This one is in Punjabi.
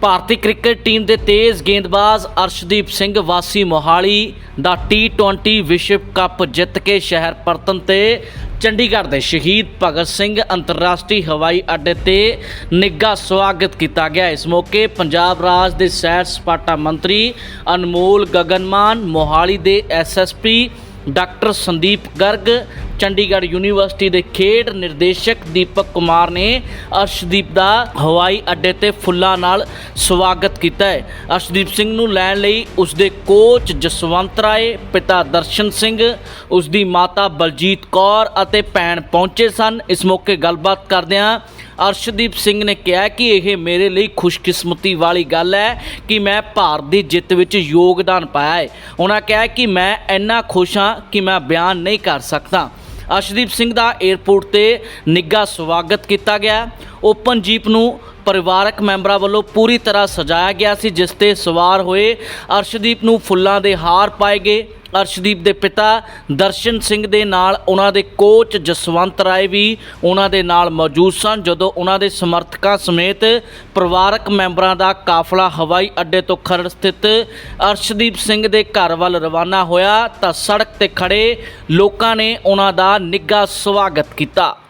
ਭਾਰਤੀ ਕ੍ਰਿਕਟ ਟੀਮ ਦੇ ਤੇਜ਼ ਗੇਂਦਬਾਜ਼ ਅਰਸ਼ਦੀਪ ਸਿੰਘ ਵਾਸੀ ਮੋਹਾਲੀ ਦਾ T20 ਵਿਸ਼ਵ ਕੱਪ ਜਿੱਤ ਕੇ ਸ਼ਹਿਰ ਪਰਤਨ ਤੇ ਚੰਡੀਗੜ੍ਹ ਦੇ ਸ਼ਹੀਦ ਭਗਤ ਸਿੰਘ ਅੰਤਰਰਾਸ਼ਟਰੀ ਹਵਾਈ ਅੱਡੇ ਤੇ ਨਿੱਘਾ ਸਵਾਗਤ ਕੀਤਾ ਗਿਆ। ਇਸ ਮੌਕੇ ਪੰਜਾਬ ਰਾਜ ਦੇ ਸੈਰ ਸਪਾਟਾ ਮੰਤਰੀ ਅਨਮੋਲ ਗਗਨਮਾਨ, ਮੋਹਾਲੀ ਦੇ SSP doctor Sandeep Garg, Chandigarh university ਦੇ ਖੇਡ ਨਿਰਦੇਸ਼ਕ ਦੀਪਕ ਕੁਮਾਰ ਨੇ ਅਰਸ਼ਦੀਪ ਦਾ ਹਵਾਈ ਅੱਡੇ ਤੇ ਫੁੱਲਾਂ ਨਾਲ ਸਵਾਗਤ ਕੀਤਾ ਹੈ। ਅਰਸ਼ਦੀਪ ਸਿੰਘ ਨੂੰ ਲੈਣ ਲਈ ਉਸ ਦੇ ਕੋਚ ਜਸਵੰਤ ਰਾਏ, ਪਿਤਾ ਦਰਸ਼ਨ ਸਿੰਘ ਉਸ ਦੀ ਮਾਤਾ ਬਲਜੀਤ ਕੌਰ ਅਤੇ ਭੈਣ ਪਹੁੰਚੇ ਸਨ। ਇਸ ਮੌਕੇ ਗੱਲਬਾਤ ਕਰਦਿਆਂ ਅਰਸ਼ਦੀਪ ਸਿੰਘ ਨੇ ਕਿਹਾ ਕਿ ਇਹ ਮੇਰੇ ਲਈ ਖੁਸ਼ਕਿਸਮਤੀ ਵਾਲੀ ਗੱਲ ਹੈ ਕਿ ਮੈਂ ਭਾਰਤ ਦੀ ਜਿੱਤ ਵਿੱਚ ਯੋਗਦਾਨ ਪਾਇਆ ਹੈ। ਉਹਨਾਂ ਕਿਹਾ ਕਿ ਮੈਂ ਇੰਨਾ ਖੁਸ਼ ਹਾਂ ਕਿ ਮੈਂ ਬਿਆਨ ਨਹੀਂ ਕਰ ਸਕਦਾ। ਅਰਸ਼ਦੀਪ ਸਿੰਘ ਦਾ 에ਅਰਪੋਰਟ ਤੇ ਨਿੱਘਾ ਸਵਾਗਤ ਕੀਤਾ ਗਿਆ। ਓਪਨ ਜੀਪ ਨੂੰ ਪਰਿਵਾਰਕ ਮੈਂਬਰਾਂ ਵੱਲੋਂ ਪੂਰੀ ਤਰ੍ਹਾਂ ਸਜਾਇਆ ਗਿਆ ਸੀ, ਜਿਸ ਤੇ ਸਵਾਰ ਹੋਏ ਅਰਸ਼ਦੀਪ ਨੂੰ ਫੁੱਲਾਂ ਦੇ ਹਾਰ ਪਾਏ ਗਏ। ਅਰਸ਼ਦੀਪ ਦੇ ਪਿਤਾ ਦਰਸ਼ਨ ਸਿੰਘ ਦੇ ਨਾਲ ਉਹਨਾਂ ਦੇ ਕੋਚ ਜਸਵੰਤ ਰਾਏ ਵੀ ਉਹਨਾਂ ਦੇ ਨਾਲ ਮੌਜੂਦ ਸਨ, ਜਦੋਂ ਉਹਨਾਂ ਦੇ ਸਮਰਥਕਾਂ ਸਮੇਤ ਪਰਿਵਾਰਕ ਮੈਂਬਰਾਂ ਦਾ ਕਾਫਲਾ ਹਵਾਈ ਅੱਡੇ ਤੋਂ ਖਰੜ ਸਥਿਤ ਅਰਸ਼ਦੀਪ ਸਿੰਘ ਦੇ ਘਰ ਵੱਲ ਰਵਾਨਾ ਹੋਇਆ, ਤਾਂ ਸੜਕ ਤੇ ਖੜੇ ਲੋਕਾਂ ਨੇ ਉਹਨਾਂ ਦਾ ਨਿੱਘਾ ਸਵਾਗਤ ਕੀਤਾ।